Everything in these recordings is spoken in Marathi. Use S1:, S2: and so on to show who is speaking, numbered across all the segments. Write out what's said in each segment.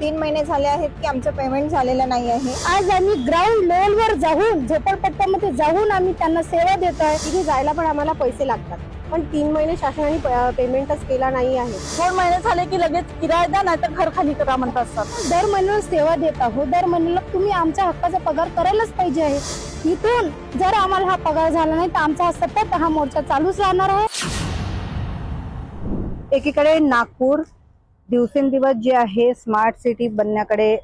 S1: तीन महिने झाले आहेत की आमचं पेमेंट झालेलं नाही आहे.
S2: आज आम्ही ग्राउंड लेवलवर जाऊन झोपडपट्ट्यामध्ये जाऊन आम्ही त्यांना सेवा देत आहे. तिथे जायला पण आम्हाला पैसे लागतात. पण तीन महिने शासनाने प- पेमेंटच केला नाही आहे.
S3: दोन महिने झाले की लगेच किराया द्या नाही तर घर खाली करा म्हणतात सर.
S2: दर महिन्याला सेवा देत आहोत. दर महिन्याला तुम्ही आमच्या हक्काचा पगार करायलाच पाहिजे आहे. इथून जर आम्हाला हा पगार झाला नाही तर आमचा हा सतत हा मोर्चा चालूच राहणार आहे.
S4: एकीकडे नागपूर दिवसेंदिवस जे आहे स्मार्ट सिटी बनण्याकडे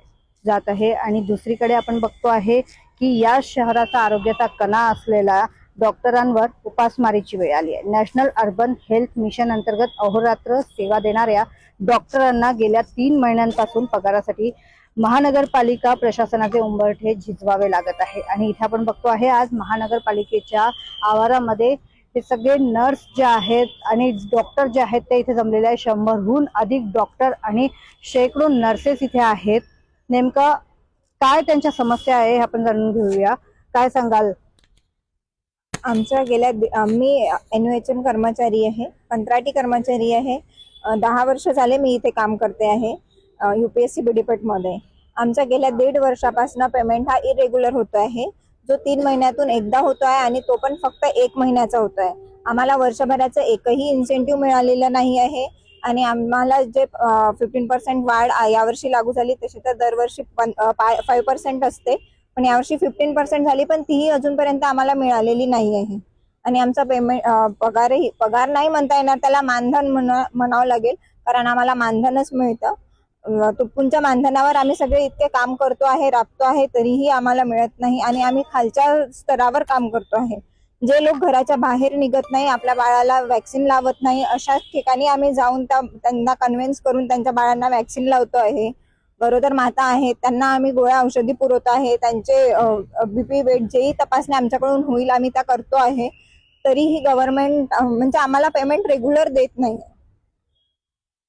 S4: जात आहे. आणि दुसरीकडे आपण बघतो आहे की या शहराचा आरोग्याचा कणा असलेला डॉक्टरांवर उपासमारीची वेळ आली आहे. नॅशनल अर्बन हेल्थ मिशन अंतर्गत अहोरात्र सेवा देणाऱ्या डॉक्टरांना गेल्या तीन महिन्यांपासून पगारासाठी महानगरपालिका प्रशासनाचे उंबरठे झिजवावे लागत आहे. आणि इथे आपण बघतो आहे आज महानगरपालिकेच्या आवारामध्ये हे सगळे नर्स जे आहेत आणि डॉक्टर जे आहेत ते इथे जमलेले आहेत. शंभरहून अधिक डॉक्टर आणि शेकडो नर्सेस इथे आहेत. नेमकं काय त्यांच्या समस्या आहे हे आपण जाणून घेऊया. काय सांगाल?
S1: आमच्या गेल्या मी एन एच एम कर्मचारी आहे. कंत्राटी कर्मचारी आहे. दहा वर्ष झाले मी इथे काम करते आहे. U P S C B डिपेटमध्ये आमच्या गेल्या दीड वर्षापासून पेमेंट हा इरेग्युलर होतो आहे. जो तीन महिन्यातून एकदा होतो आहे आणि तो पण फक्त एक महिन्याचा होतो आहे आम्हाला वर्षभराचं एकही इन्सेंटिव्ह मिळालेलं नाही आहे. आणि आम्हाला जे फिफ्टीन पर्सेंट वाढ यावर्षी लागू झाली तशी तर दरवर्षी फाईव्ह पर्सेंट असते. पण यावर्षी फिफ्टीन पर्सेंट झाली पण तीही अजूनपर्यंत आम्हाला मिळालेली नाही आहे. आणि आमचा पेमेंट पगारही पगार नाही म्हणता येणार त्याला मानधन म्हणा म्हणावं लागेल. कारण आम्हाला मानधनच मिळतं. तुटपुंच्या मानधनावर आम्ही सगळे इतके काम करतो आहे राबतो आहे तरीही आम्हाला मिळत नाही आणि आम्ही खालच्या स्तरावर काम करतो आहे. जे लोक घराच्या बाहेर निघत नाही आपल्या बाळाला वॅक्सिन लावत नाही अशा ठिकाणी आम्ही जाऊन त्या त्यांना कन्व्हिन्स करून त्यांच्या बाळांना वॅक्सिन लावतो आहे. गरोदर माता आहेत त्यांना आम्ही गोळ्या औषधी पुरवतो आहे त्यांचे बीपी वेट जेही तपासणी आमच्याकडून होईल आम्ही त्या करतो आहे. तरीही गव्हर्नमेंट म्हणजे आम्हाला पेमेंट रेग्युलर देत नाही.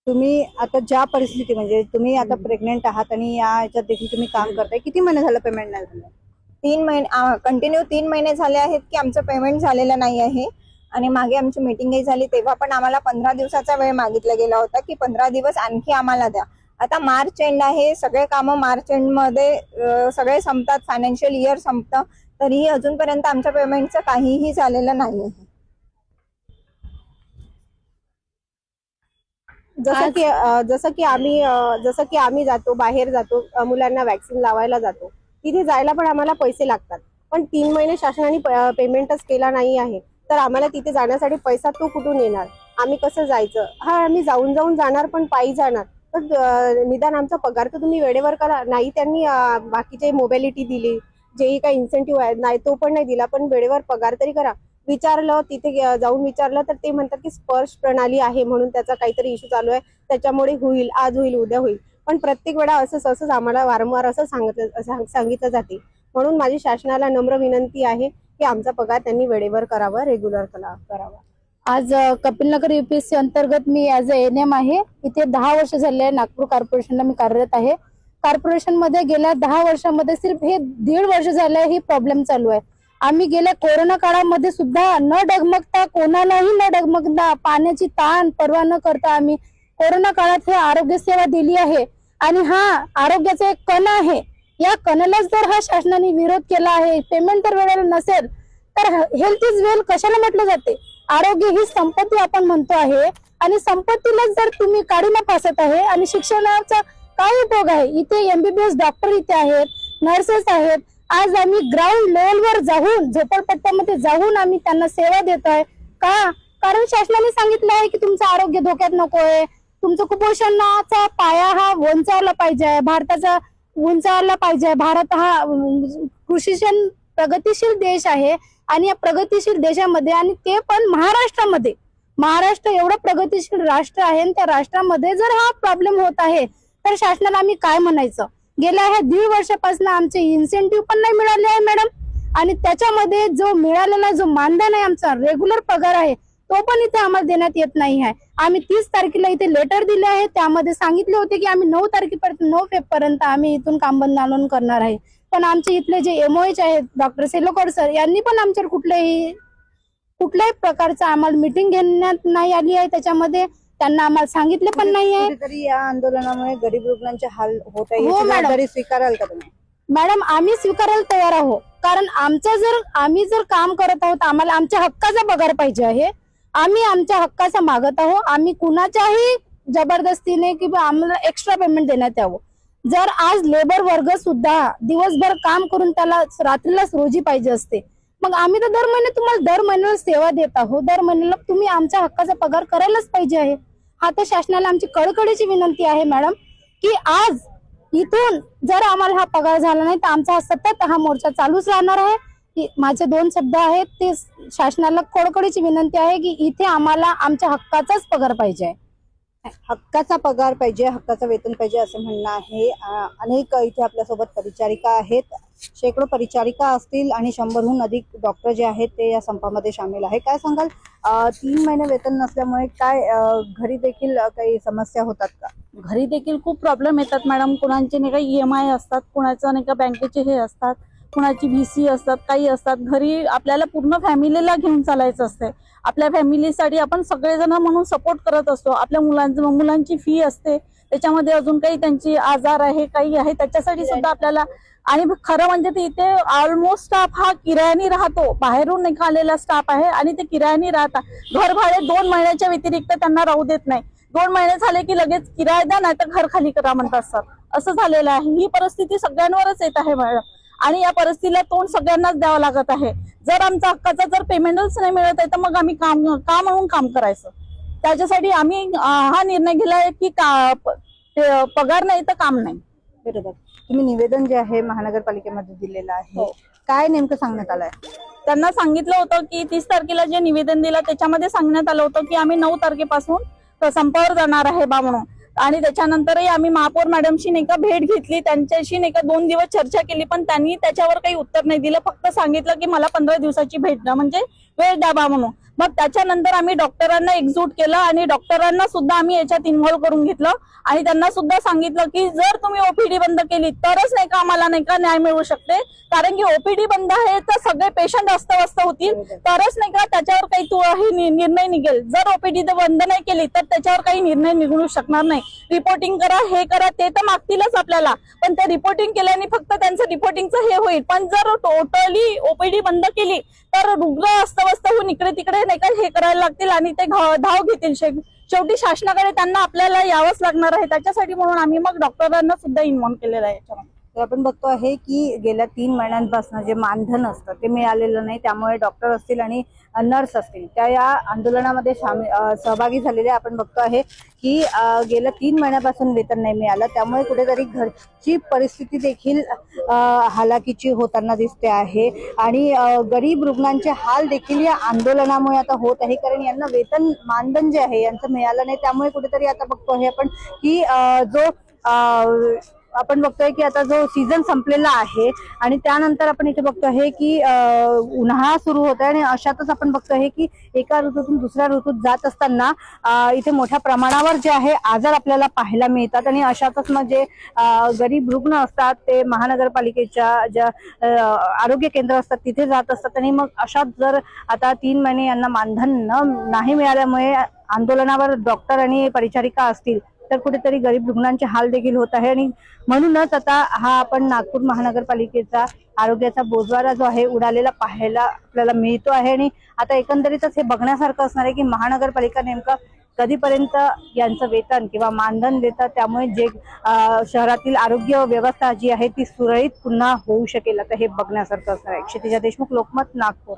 S4: तुम्ही आता ज्या परिस्थिती म्हणजे तुम्ही आता प्रेग्नेंट आहात आणि या याच्यात देखील तुम्ही काम करताय किती महिने झालं पेमेंट नाही झालं?
S1: तीन महिने कंटिन्यू तीन महिने झाले आहेत की आमचं पेमेंट झालेलं नाही आहे. आणि मागे आमची मीटिंगही झाली तेव्हा पण आम्हाला पंधरा दिवसाचा वेळ मागितला गेला होता की पंधरा दिवस आणखी आम्हाला द्या. आता मार्च एंड आहे सगळे कामं मार्च एंडमध्ये सगळे संपतात फायनान्शियल इयर संपतं तरीही अजूनपर्यंत आमच्या पेमेंटचं काहीही झालेलं नाही आहे.
S2: जसं की जसं की आम्ही जसं की आम्ही जातो बाहेर जातो मुलांना वॅक्सिन लावायला जातो तिथे जायला पण आम्हाला पैसे लागतात. पण तीन महिने शासनाने पेमेंटच केला नाही आहे. तर आम्हाला तिथे जाण्यासाठी पैसा तो कुठून येणार? आम्ही कसं जायचं? हा आम्ही जाऊन जाऊन जाणार पण पायी जाणार. तर निदान आमचा पगार तर तुम्ही वेळेवर करा. नाही त्यांनी बाकीचे मोबॅलिटी दिली जेही काही इन्सेंटिव्ह आहे नाही तो पण नाही दिला पण वेळेवर पगार तरी करा. विचारलं तिथे जाऊन विचारलं तर ते म्हणतात की स्पर्श प्रणाली आहे म्हणून त्याचा काहीतरी इश्यू चालू आहे. त्याच्यामुळे होईल आज होईल उद्या होईल. पण प्रत्येक वेळा असंच असंच आम्हाला वारंवार असं सांगितलं सांगितलं जाते. म्हणून माझी शासनाला नम्र विनंती आहे की आमचा पगार त्यांनी वेळेवर करावा रेग्युलर करावा. आज कपिलनगर युपीएससी अंतर्गत मी ऍज अ एन एम आहे. इथे दहा वर्ष झाले आहे नागपूर कॉर्पोरेशनला मी कार्यरत आहे. कॉर्पोरेशनमध्ये गेल्या दहा वर्षामध्ये सिर्फ हे दीड वर्ष झालं ही प्रॉब्लेम चालू आहे. आम्ही गेल्या कोरोना काळामध्ये सुद्धा न डगमगता कोणालाही न डगमगता पाण्याची ताण पर्वा न करता आम्ही कोरोना काळात हे आरोग्य सेवा दिली आहे. आणि हा आरोग्याचा एक कण आहे. या कणालाच जर हा शासनाने विरोध केला आहे पेमेंट तर वेळेला नसेल तर हेल्थ इज वेल कशाला म्हटलं जाते? आरोग्य ही संपत्ती आपण म्हणतो आहे. आणि संपत्तीलाच जर तुम्ही काढीला फासत आहे आणि शिक्षणाचा काय उपयोग आहे? इथे एमबीबीएस डॉक्टर इथे आहेत नर्सेस आहेत आज आम्ही ग्राउंड लेवलवर जाऊन झोपडपट्ट्यामध्ये जाऊन आम्ही त्यांना सेवा देत आहे का? कारण शासनाने सांगितलं आहे की तुमचं आरोग्य धोक्यात नको आहे तुमचं कुपोषणाचा पाया हा उंचावला पाहिजे भारताचा उंचावला पाहिजे भारत हा कृषीशन प्रगतीशील देश आहे आणि या प्रगतीशील देशामध्ये आणि ते पण महाराष्ट्रामध्ये. महाराष्ट्र एवढं प्रगतीशील राष्ट्र आहे आणि त्या राष्ट्रामध्ये जर हा प्रॉब्लेम होत आहे तर शासनाला आम्ही काय म्हणायचं? गेल्या ह्या दीड वर्षापासून आमचे इन्सेंटिव्ह पण नाही मिळाले आहे मॅडम आणि त्याच्यामध्ये जो मिळालेला जो मानधन आहे आमचा रेग्युलर पगार आहे तो पण इथे आम्हाला देण्यात येत नाही आहे. आम्ही तीस तारखेला इथे लेटर दिले आहे. त्यामध्ये सांगितले होते की आम्ही नऊ तारखेपर्यंत नऊ फेब पर्यंत आम्ही इथून काम बंद आंदोलन करणार आहे. पण आमचे इथले जे एमओएच आहेत डॉक्टर सेलोकर सर यांनी पण आमच्यावर कुठल्याही कुठल्याही प्रकारचं आम्हाला मिटिंग घेण्यात नाही आली आहे. त्याच्यामध्ये
S5: त्यांना आम्हाला सांगितले पण नाही आहे
S4: कुठेतरी या आंदोलनामुळे गरीब रुग्णांचे हाल होत आहे.
S5: हो, मॅडम.
S4: जबाबदारी स्वीकाराल का तुम्ही?
S5: मॅडम आम्ही स्वीकारायला तयार आहोत. कारण आमचं जर आम्ही जर काम करत आहोत आम्हाला आमच्या हक्काचा पगार पाहिजे आहे. आम्ही आमच्या हक्काचा मागत आहोत. आम्ही कुणाच्याही जबरदस्तीने किंवा आम्हाला एक्स्ट्रा पेमेंट देण्यात यावं. जर आज लेबर वर्ग सुद्धा दिवसभर काम करून त्याला रात्रीलाच रोजी पाहिजे असते मग आम्ही तर दर महिने तुम्हाला दर महिन्याला सेवा देत आहोत. दर महिन्याला तुम्ही आमच्या हक्काचा पगार करायलाच पाहिजे आहे. हा तर शासनाला आमची कडकडीची विनंती आहे मॅडम की आज इथून जर आम्हाला हा पगार झाला नाही तर आमचा हा सतत हा मोर्चा चालूच राहणार आहे. की माझे दोन शब्द आहेत ते शासनाला कडकडीची विनंती आहे की इथे आम्हाला आमच्या हक्काचाच पगार पाहिजे आहे.
S4: हक्काचा पगार पाहिजे हक्काचं वेतन पाहिजे असं म्हणणं आहे. अनेक इथे आपल्यासोबत परिचारिका आहेत. शेकडो परिचारिका असतील आणि शंभरहून अधिक डॉक्टर जे आहेत ते या संपामध्ये सामील आहे. काय सांगाल? तीन महिने वेतन नसल्यामुळे काय घरी देखील काही समस्या होतात का?
S3: घरी देखील खूप प्रॉब्लेम येतात मॅडम. कुणाचे नाही का ई एम आय असतात कुणाचं नाही का बँकेचे हे असतात. कुणाची व्ही सी असतात काही असतात घरी आपल्याला पूर्ण फॅमिलीला घेऊन चालायचं असते आपल्या फॅमिलीसाठी आपण सगळेजण म्हणून सपोर्ट करत असतो. आपल्या मुलांचं मुलांची फी असते. त्याच्यामध्ये अजून काही त्यांची आजार आहे काही आहे त्याच्यासाठी सुद्धा आपल्याला आणि खरं म्हणजे ते इथे ऑलमोस्ट स्टाफ हा किरायानी राहतो. बाहेरून आलेला स्टाफ आहे आणि ते किरायानी राहतात. घर भाडे दोन महिन्याच्या व्यतिरिक्त त्यांना राहू देत नाही. दोन महिने झाले की लगेच किराया द्या नाही तर घर खाली करा म्हणतात सर. असं झालेलं आहे. ही परिस्थिती सगळ्यांवरच येत आहे मॅडम. आणि या परिस्थितीला तोंड सगळ्यांनाच द्यावं लागत आहे. जर आमचा हक्काचा जर पेमेंटच नाही मिळत आहे तर मग आम्ही काम का म्हणून काम करायचं? त्याच्यासाठी आम्ही हा निर्णय घेतलाय की का पगार नाही तर काम नाही.
S4: बरोबर. तुम्ही निवेदन जे आहे महानगरपालिकेमध्ये दिलेलं आहे
S3: हो.
S4: काय नेमकं सांगण्यात आलंय
S3: त्यांना सांगितलं होतं की तीस तारखेला जे निवेदन दिलं त्याच्यामध्ये सांगण्यात आलं होतं की आम्ही नऊ तारखेपासून संपावर जाणार आहे बा म्हणून. आणि त्याच्यानंतरही आम्ही महापौर मॅडमशी नाही का भेट घेतली त्यांच्याशी नाही का दोन दिवस चर्चा केली पण त्यांनी त्याच्यावर काही उत्तर नाही दिलं. फक्त सांगितलं की मला पंधरा दिवसाची भेट द्या म्हणजे वेळ द्या बा म्हणून. मग त्याच्यानंतर आम्ही डॉक्टरांना एकजूट केलं आणि डॉक्टरांना सुद्धा आम्ही याच्यात इन्व्हॉल्व करून घेतलं. आणि त्यांना सुद्धा सांगितलं की जर तुम्ही ओपीडी बंद केली तरच नाही का आम्हाला नाही का न्याय मिळू शकते? कारण की ओपीडी बंद आहे तर सगळे पेशंट अस्तव्यस्त होतील. तरच नाही का त्याच्यावर काही तू हे निर्णय निघेल. जर ओपीडी बंद नाही केली तर त्याच्यावर काही निर्णय निघू शकणार नाही. रिपोर्टिंग करा हे करा ते तर मागतीलच आपल्याला. पण ते रिपोर्टिंग केल्याने फक्त त्यांचं रिपोर्टिंगचं हे होईल. पण जर टोटली ओपीडी बंद केली तर रुग्ण अस्तव्यस्त होऊन इकडे तिकडे नाही का हे करायला लागतील आणि ते धाव घेतील. शेवटी शासनाकडे त्यांना आपल्याला यावंच लागणार आहे. त्याच्यासाठी म्हणून आम्ही मग डॉक्टरांना सुद्धा इन्व्हॉल्व्ह केलेलं आहे याच्यामध्ये.
S4: तर आपण बघतो आहे की गेल्या तीन महिन्यांपासून जे मानधन असतं ते मिळालेलं नाही त्यामुळे डॉक्टर असतील आणि नर्स असतील त्या या आंदोलनामध्ये सामी सहभागी झालेले आपण बघतो आहे की गेल्या तीन महिन्यापासून वेतन नाही मिळालं त्यामुळे कुठेतरी घरची परिस्थिती देखील हालाकीची होताना दिसते आहे. आणि गरीब रुग्णांचे हाल देखील या आंदोलनामुळे आता होत आहे कारण यांना वेतन मानधन जे आहे यांचं मिळालं नाही त्यामुळे कुठेतरी आता बघतो आहे आपण की जो आपण बघतोय की आता जो सीझन संपलेला आहे आणि त्यानंतर आपण इथे बघतो आहे की उन्हाळा सुरू होत आहे आणि अशातच आपण बघतो आहे की एका ऋतूतून दुसऱ्या ऋतूत जात असताना इथे मोठ्या प्रमाणावर जे आहे आजार आपल्याला पाहायला मिळतात आणि अशातच मग जे गरीब रुग्ण असतात ते महानगरपालिकेच्या ज्या आरोग्य केंद्र असतात तिथे जात असतात आणि मग अशात जर आता तीन महिने यांना मानधन न नाही मिळाल्यामुळे आंदोलनावर डॉक्टर आणि परिचारिका असतील तर कुठेतरी गरीब रुग्णांचे हाल देखील होत आहे. आणि म्हणूनच आता हा आपण नागपूर महानगरपालिकेचा आरोग्याचा बोजवारा जो आहे उडालेला पाहायला आपल्याला मिळतो आहे. आणि आता एकंदरीतच हे बघण्यासारखं असणार आहे की महानगरपालिका नेमकं कधीपर्यंत यांचं वेतन किंवा मानधन देतं त्यामुळे जे शहरातील आरोग्य व्यवस्था जी आहे ती सुरळीत पुन्हा होऊ शकेल. आता हे बघण्यासारखं असणार आहे. क्षितिजा देशमुख लोकमत नागपूर.